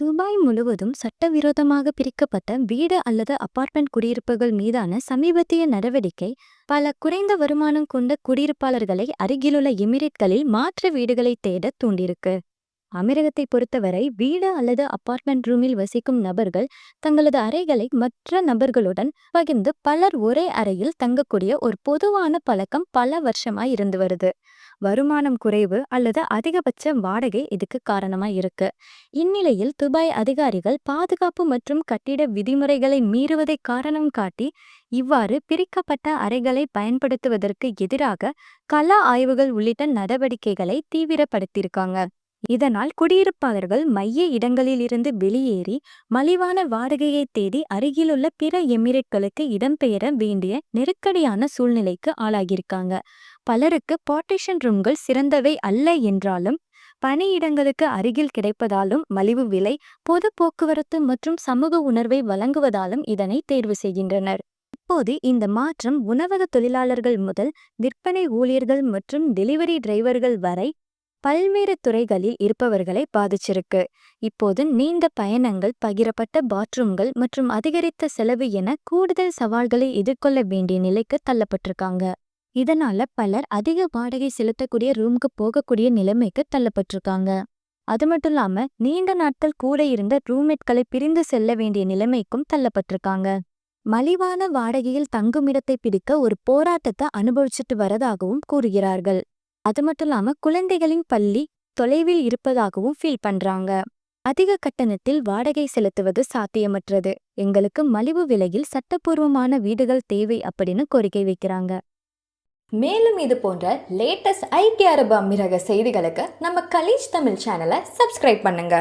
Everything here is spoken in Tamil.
துபாய் முழுவதும் சட்டவிரோதமாக பிரிக்கப்பட்ட வீடு அல்லது அபார்ட்மெண்ட் குடியிருப்புகள் மீதான சமீபத்திய நடவடிக்கை பல குறைந்த வருமானம் கொண்ட குடியிருப்பாளர்களை அருகிலுள்ள எமிரேட்களில் மாற்று வீடுகளை தேட தூண்டியிருக்கு. அமீரகத்தை பொறுத்தவரை வீடு அல்லது அபார்ட்மெண்ட் ரூமில் வசிக்கும் நபர்கள் தங்களது அறைகளை மற்ற நபர்களுடன் பகிர்ந்து பலர் ஒரே அறையில் தங்கக்கூடிய ஒரு பொதுவான பழக்கம் பல வருஷமாய் இருந்து வருது. வருமானம் குறைவு அல்லது அதிகபட்ச வாடகை இதுக்கு காரணமா இருக்கு. இந்நிலையில் துபாய் அதிகாரிகள் பாதுகாப்பு மற்றும் கட்டிட விதிமுறைகளை மீறுவதை காரணம் காட்டி இவ்வாறு பிரிக்கப்பட்ட அறைகளை பயன்படுத்துவதற்கு எதிராக கல ஆய்வுகள் உள்ளிட்ட நடவடிக்கைகளை தீவிரப்படுத்தியிருக்காங்க. இதனால் குடியிருப்பாளர்கள் மைய இடங்களிலிருந்து வெளியேறி மலிவான வாடகையை தேடி அருகிலுள்ள பிற எமிரேட்களுக்கு இடம்பெயர வேண்டிய நெருக்கடியான சூழ்நிலைக்கு ஆளாகியிருக்காங்க. பலருக்கு பார்ட்டிஷன் ரூம்கள் சிறந்தவை அல்ல என்றாலும் பணியிடங்களுக்கு அருகில் கிடைப்பதாலும் மலிவு விலை பொது போக்குவரத்து மற்றும் சமூக உணர்வை வழங்குவதாலும் இதனை தேர்வு செய்கின்றனர். இப்போது இந்த மாற்றம் உணவக தொழிலாளர்கள் முதல் விற்பனை ஊழியர்கள் மற்றும் டெலிவரி டிரைவர்கள் வரை பல்வேறு துறைகளில் இருப்பவர்களை பாதிச்சிருக்கு. இப்போது நீண்ட பயணங்கள் பகிரப்பட்ட பாத்ரூம்கள் மற்றும் அதிகரித்த செலவு என கூடுதல் சவால்களை எதிர்கொள்ள வேண்டிய நிலைக்கு தள்ளப்பட்டிருக்காங்க. இதனால பலர் அதிக வாடகை செலுத்தக்கூடிய ரூமுக்கு போகக்கூடிய நிலைமைக்கு தள்ளப்பட்டிருக்காங்க. அது மட்டும் இல்லாம நீண்ட நாட்கள் கூட இருந்த ரூம்மேட்களை பிரிந்து செல்ல வேண்டிய நிலைமைக்கும் தள்ளப்பட்டிருக்காங்க. மலிவான வாடகையில் தங்குமிடத்தை பிடிக்க ஒரு போராட்டத்தை அனுபவிச்சுட்டு வரதாகவும் கூறுகிறார்கள். அது மட்டும் இல்லாம குழந்தைகளின் பள்ளி தொலைவில் இருப்பதாகவும் ஃபீல் பண்றாங்க. அதிக கட்டணத்தில் வாடகை செலுத்துவது சாத்தியமற்றது. எங்களுக்கு மலிவு விலையில் சட்டப்பூர்வமான வீடுகள் தேவை அப்படின்னு கோரிக்கை வைக்கிறாங்க. மேலும் இது போன்ற லேட்டஸ்ட் ஐக்கிய அரபு அமீரக செய்திகளுக்கு நம்ம கலீஜ் தமிழ் சேனலை சப்ஸ்கிரைப் பண்ணுங்க.